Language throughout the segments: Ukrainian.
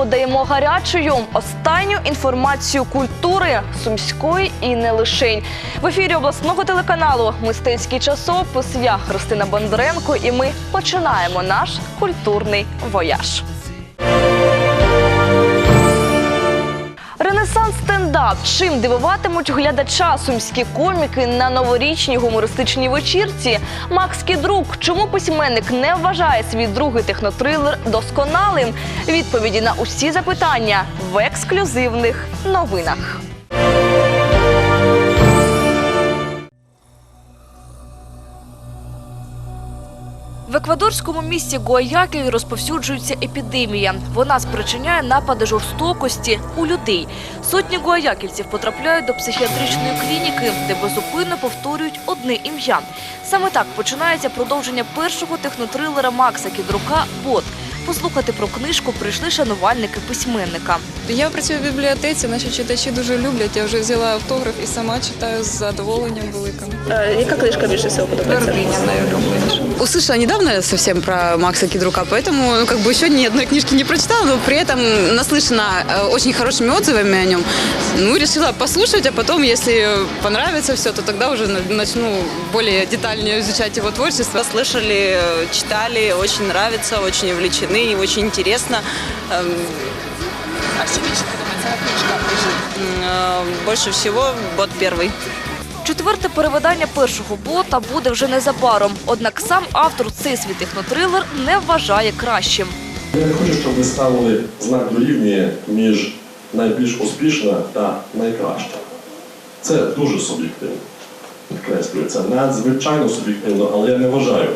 подаємо гарячою останню інформацію культури сумської і не лишень. В ефірі обласного телеканалу Мистецький часопис. Я Христина Бондаренко, і ми починаємо наш культурний вояж. Ренесанс стендап. Чим дивуватимуть глядача сумські коміки на новорічній гумористичній вечірці? Макс Кідрук. Чому письменник не вважає свій другий технотрилер досконалим? Відповіді на усі запитання в ексклюзивних новинах. Еквадорському місті Гуаякіль розповсюджується епідемія. Вона спричиняє напади жорстокості у людей. Сотні гуаякільців потрапляють до психіатричної клініки, де безупинно повторюють одне ім'я. Саме так починається продовження першого технотрилера Макса Кідрука Бот. Послухати про книжку прийшли шанувальники письменника. Я працюю в бібліотеці, наші читачі дуже люблять. Я вже взяла автограф і сама читаю з задоволенням великим. Яка книжка більше всього подобається? Вербиня найулюбленіша. Услышала недавно совсем про Макса Кедрука, поэтому ну, как бы еще ни одной книжки не прочитала, но при этом наслышана э, очень хорошими отзывами о нем. Ну, решила послушать, а потом, если понравится все, то тогда уже на- начну более детальнее изучать его творчество. Слышали, э, читали, очень нравится, очень увлечены, и очень интересно. Эм, А что лично думаете о книжках? м, э, Больше всего бот первый. Четверте перевидання першого бота буде вже незабаром. Однак сам автор цей свій технотрилер не вважає кращим. Я не хочу, щоб ви ставили знак дорівнює між найбільш успішна та найкраща. Це дуже суб'єктивно. Підкреслюю, це надзвичайно суб'єктивно, але я не вважаю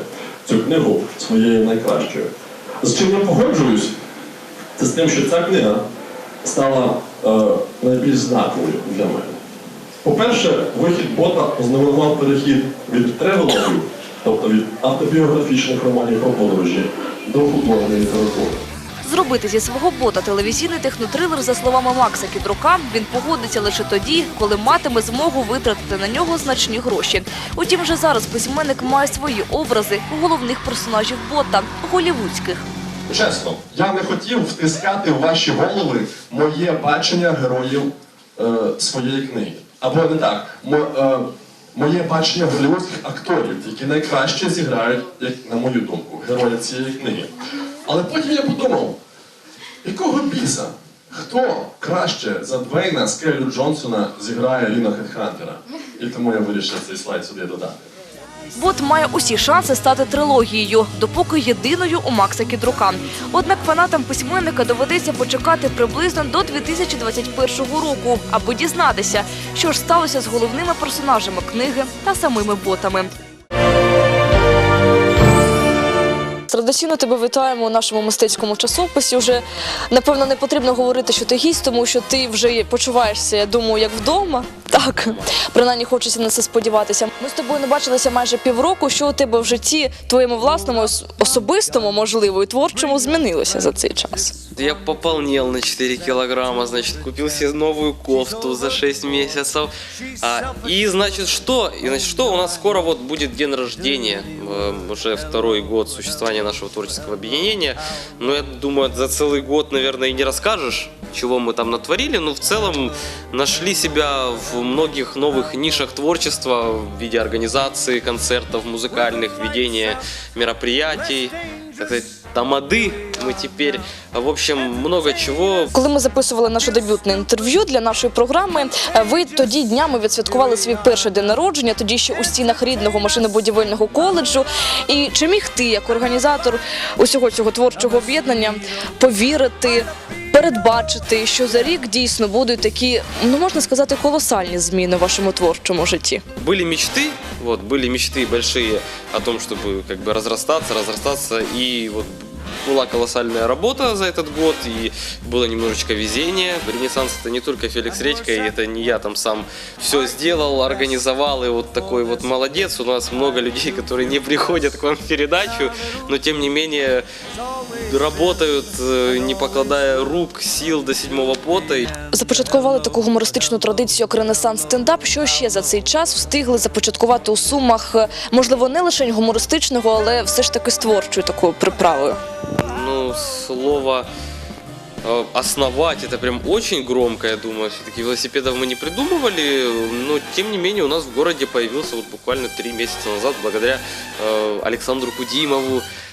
цю книгу своєю найкращою. З чим я погоджуюсь, це з тим, що ця книга стала е, найбільш знаковою для мене. По-перше, вихід бота ознаменував перехід від тревелогів, тобто від автобіографічних романів про подорожі, до футбольної літератури. Зробити зі свого бота телевізійний технотрилер, за словами Макса Кідрука, він погодиться лише тоді, коли матиме змогу витратити на нього значні гроші. Утім, вже зараз письменник має свої образи головних персонажів бота голівудських. Чесно, я не хотів втискати в ваші голови моє бачення героїв е, своєї книги. Або не так, е, моє бачення голівудських акторів, які найкраще зіграють, як на мою думку, героя цієї книги. Але потім я подумав, якого біса? Хто краще за Двейна Скеллю Джонсона зіграє Ліна Хедхантера? І тому я вирішив цей слайд сюди додати. Бот має усі шанси стати трилогією, допоки єдиною у Макса Кідрука. Однак фанатам письменника доведеться почекати приблизно до 2021 року, аби дізнатися, що ж сталося з головними персонажами книги та самими ботами. Традиційно тебе вітаємо у нашому мистецькому часописі. Вже напевно не потрібно говорити, що ти гість, тому що ти вже почуваєшся, я думаю, як вдома. Так, принаймні хочеться на це сподіватися. Ми з тобою не бачилися майже півроку. Що у тебе в житті, твоєму власному, особистому, можливо, і творчому змінилося за цей час? Я пополнел на 4 килограмма, значит, купил себе новую кофту за 6 месяцев. А, и, значит, что? И, значит, что? У нас скоро вот будет день рождения, уже второй год существования нашего творческого объединения. Но я думаю, за целый год, наверное, и не расскажешь, чего мы там натворили, но в целом нашли себя в многих новых нишах творчества в виде организации концертов музыкальных, ведения мероприятий, так сказать, тамады мы теперь, в общем, много чего. Коли ми записували наше дебютне інтерв'ю для нашої програми, е, ви тоді днями відсвяткували свій перший день народження, тоді ще у стінах рідного машинобудівельного коледжу. І чи міг ти, як організатор усього цього творчого об'єднання, повірити? Передбачити, що за рік дійсно будуть такі, ну можна сказати, колосальні зміни в вашому творчому житті. Были мечты, вот, были мечты большие о том, чтобы как бы разрастаться, разрастаться, и вот была колоссальная работа за этот год, и было немножечко везения. Ренессанс это не только Феликс Редько, и это не я там сам все сделал, организовал, и вот такой вот молодец. У нас много людей, которые не приходят к вам в передачу, но тем не менее работают, э, не покладая рук, сил до седьмого пота. И Започаткували таку гумористичну традицію, як ренесанс стендап. Що ще за цей час встигли започаткувати у сумах, е, можливо, не лише гумористичного, але все ж таки з творчою такою приправою. ну, слово э, основать, это прям очень громко, я думаю. Все-таки велосипедов мы не придумывали, но тем не менее у нас в городе появился вот буквально три месяца назад, благодаря э, Александру Кудимову, э,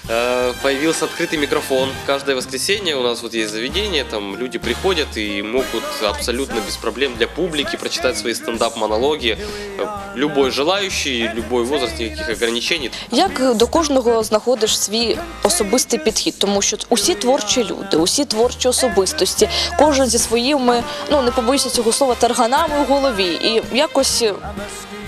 появился открытый микрофон. Каждое воскресенье у нас вот есть заведение, там люди приходят и могут абсолютно без проблем для публики прочитать свои стендап-монологи. Э, Любой желающий, любой возраст, никаких ограничений. Як до кожного знаходиш свій особистий підхід, тому що усі творчі люди, усі творчі особистості, кожен зі своїми, ну не побоюся цього слова, тарганами у голові, і якось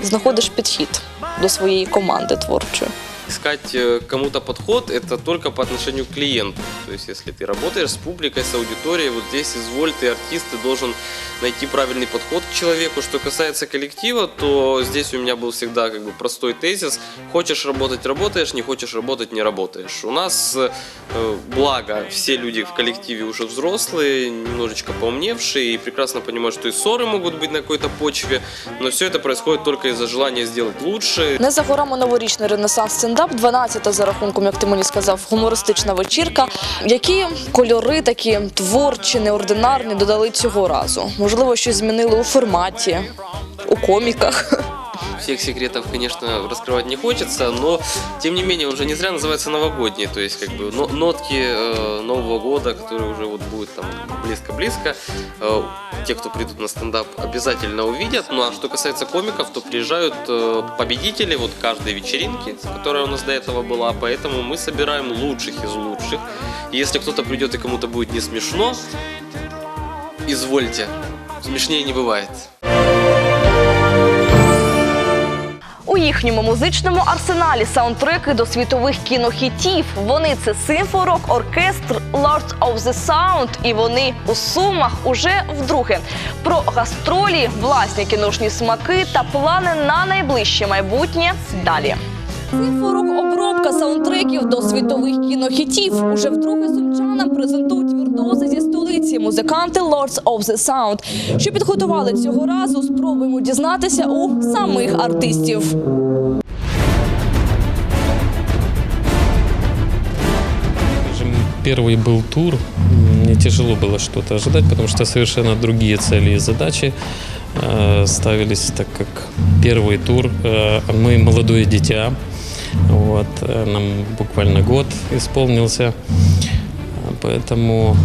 знаходиш підхід до своєї команди творчої. Искать э, кому-то подход это только по отношению к клиенту. То есть, если ты работаешь с публикой, с аудиторией, вот здесь изволь, ты артист, ты должен найти правильный подход к человеку. Что касается коллектива, то здесь у меня был всегда как бы простой тезис. Хочешь работать – работаешь, не хочешь работать – не работаешь. У нас, э, благо, все люди в коллективе уже взрослые, немножечко поумневшие и прекрасно понимают, что и ссоры могут быть на какой-то почве, но все это происходит только из-за желания сделать лучше, Не за горами новорічний ренесанс стендап, 12-та за рахунком, як ти мені сказав, гумористична вечірка. Які кольори такі творчі, неординарні додали цього разу? Можливо, щось змінили у форматі, у коміках. Всех секретов, конечно, раскрывать не хочется, но тем не менее он же не зря называется новогодний, то есть как бы но- нотки э, Нового года, которые уже вот будет там близко-близко. Э, те, кто придут на стендап, обязательно увидят. Ну а что касается комиков, то приезжают э, победители вот каждой вечеринки, которая у нас до этого была, поэтому мы собираем лучших из лучших. Если кто-то придет и кому-то будет не смешно, извольте, смешнее не бывает. У їхньому музичному арсеналі саундтреки до світових кінохітів. Вони це симфорок, оркестр Lords of the Sound, і вони у сумах уже вдруге. Про гастролі, власні кіношні смаки та плани на найближче майбутнє далі. Симфорок обробка саундтреків до світових кінохітів. Уже вдруге сумчанам презентують віртуози зі столиці. Музиканти Lords of the Sound. Що підготували цього разу, спробуємо дізнатися у самих артистів. Скажем, Первый был тур. Мне тяжело было что-то ожидать, потому что совершенно другие цели и задачи э, ставились, так как первый тур э, мы молодое дитя. Вот, э, нам буквально год исполнился. Поэтому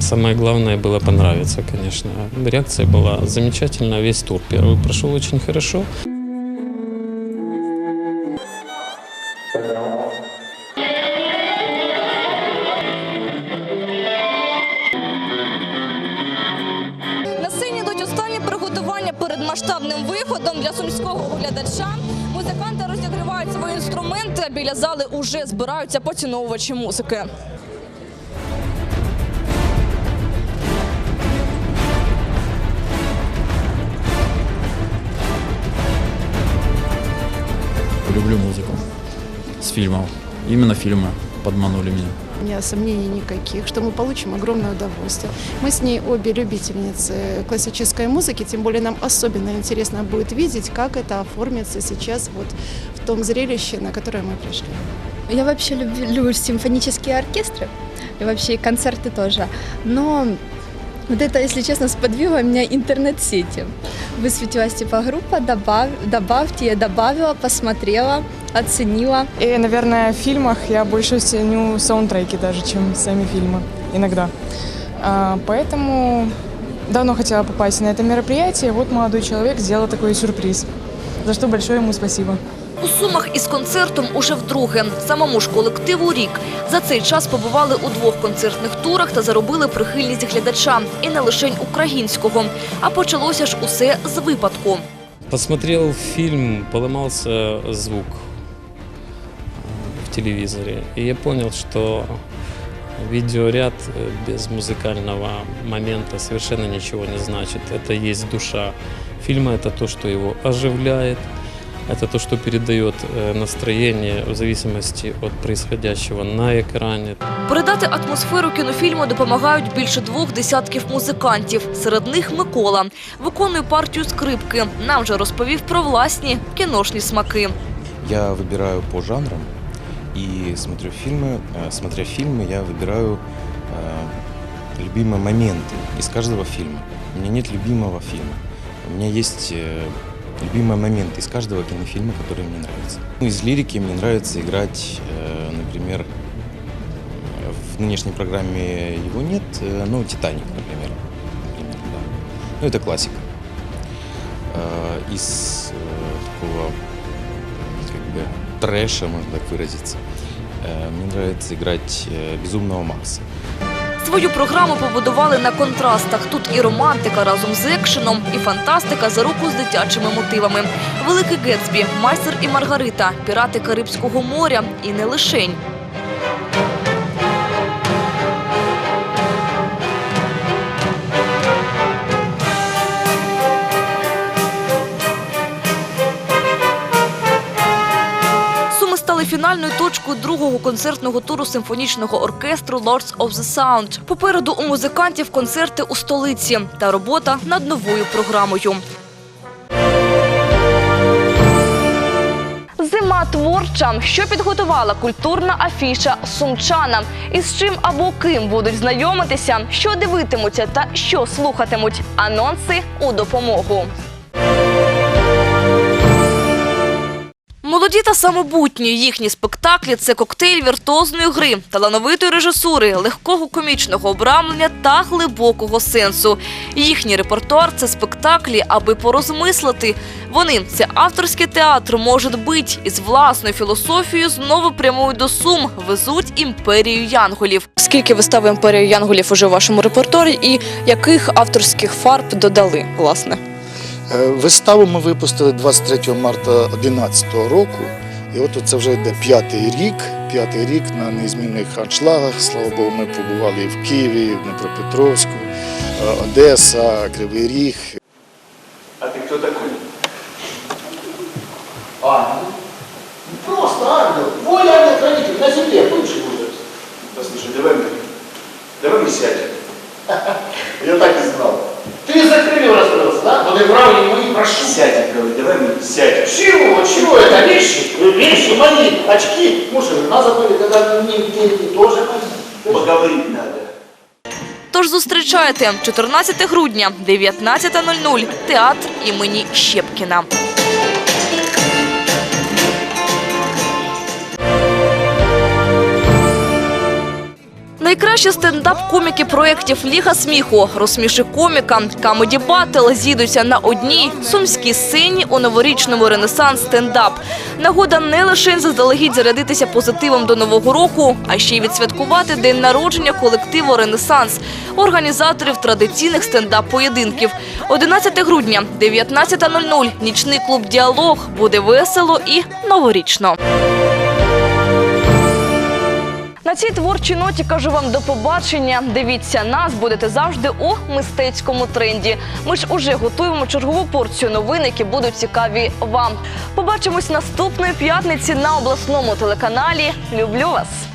самое главное было понравиться, конечно. Реакция была замечательная. Весь тур первый прошел очень хорошо. На сцені йдуть останні приготування перед масштабним виходом для сумського глядача. Музиканти розігрівають свої інструменти. а Біля зали уже збираються поціновувачі музики. Люблю музыку с фильмов. Именно фильмы подманули меня. Нет сомнений никаких, что мы получим огромное удовольствие. Мы с ней обе любительницы классической музыки, тем более нам особенно интересно будет видеть, как это оформится сейчас вот в том зрелище, на которое мы пришли. Я вообще люблю симфонические оркестры, и вообще и концерты тоже. Но вот это, если честно, сподвигло меня интернет-сети. Высветилась типа группа, добав, добавьте, я добавила, посмотрела, оценила. И, наверное, в фильмах я больше ценю саундтреки даже, чем сами фильмы иногда. А, поэтому давно хотела попасть на это мероприятие. Вот молодой человек сделал такой сюрприз, за что большое ему спасибо. У Сумах із концертом уже вдруге. Самому ж колективу рік. За цей час побували у двох концертних турах та заробили прихильність глядача. І не лише українського. А почалося ж усе з випадку. Посмотрел фильм, поломался звук э, в телевизоре. И я понял, что видеоряд э, без музыкального момента совершенно ничего не значит. Это есть душа фильма, это то, что его оживляет, это то, что передает э, настроение в зависимости от происходящего на экране. Передати атмосферу кінофільму допомагають більше двох десятків музикантів. Серед них Микола виконує партію скрипки. Нам же розповів про власні кіношні смаки. Я выбираю по жанрам и смотрю фильмы. Э, Смотря фильмы, я выбираю э, любимые моменты из каждого фильма. У меня нет любимого фильма. У меня есть э, любимые моменты из каждого кинофильма, которые мне нравятся. Ну, из лирики мне нравится играть, э, например, в нынешней программе его нет, э, ну, «Титаник», например. Например, да. Ну, это классика. Э, Из э, такого как бы трэша, можно так выразиться. Э, Мне нравится играть э, безумного Макса. Свою програму побудували на контрастах. Тут і романтика разом з екшеном, і фантастика за руку з дитячими мотивами. Великий Гетсбі, майстер і Маргарита, пірати Карибського моря і не лишень. Фінальною точкою другого концертного туру симфонічного оркестру Lords of the Sound. Попереду у музикантів концерти у столиці та робота над новою програмою. Зима творча, що підготувала культурна афіша сумчана. Із чим або ким будуть знайомитися, що дивитимуться та що слухатимуть. Анонси у допомогу. Молоді та самобутні їхні спектаклі це коктейль віртуозної гри, талановитої режисури, легкого комічного обрамлення та глибокого сенсу. Їхній репертуар це спектаклі, аби порозмислити. Вони це авторський театр, може бить із власною філософією знову прямують до сум, везуть імперію янголів. Скільки вистав імперію янголів уже у вашому репертуарі, і яких авторських фарб додали власне? Е, Виставу ми випустили 23 марта 2011 року. І от це вже йде п'ятий рік. П'ятий рік на незмінних аншлагах. Слава Богу, ми побували і в Києві, і в Дніпропетровську, е, Одеса, Кривий Ріг. А ты кто такой? Ангел. Просто ангел. Воля ангел-хранитель на земле бывший будет. Послушай, давай мы, давай мы сядем. Я так и знал. Ты за крылья расстроился, да? Вот и право не мои, прошу. Сядем, говорю, давай мы сядем. Чего? Чего это? Вещи? Вещи мои, очки. Слушай, на забыли, когда мне деньги тоже мои. Поговорить надо. Тож зустрічайте 14 грудня, 19.00, театр імені Щепкіна. Найкращі стендап-коміки проєктів Ліга сміху розсміши коміка Камеді Батл зійдуться на одній сумській сцені у новорічному ренесанс стендап. Нагода не лише заздалегідь зарядитися позитивом до нового року, а ще й відсвяткувати день народження колективу Ренесанс, організаторів традиційних стендап-поєдинків. 11 грудня, 19.00, нічний клуб Діалог буде весело і новорічно. Цій творчій ноті кажу вам до побачення. Дивіться нас, будете завжди у мистецькому тренді. Ми ж уже готуємо чергову порцію новин, які будуть цікаві вам. Побачимось наступної п'ятниці на обласному телеканалі. Люблю вас.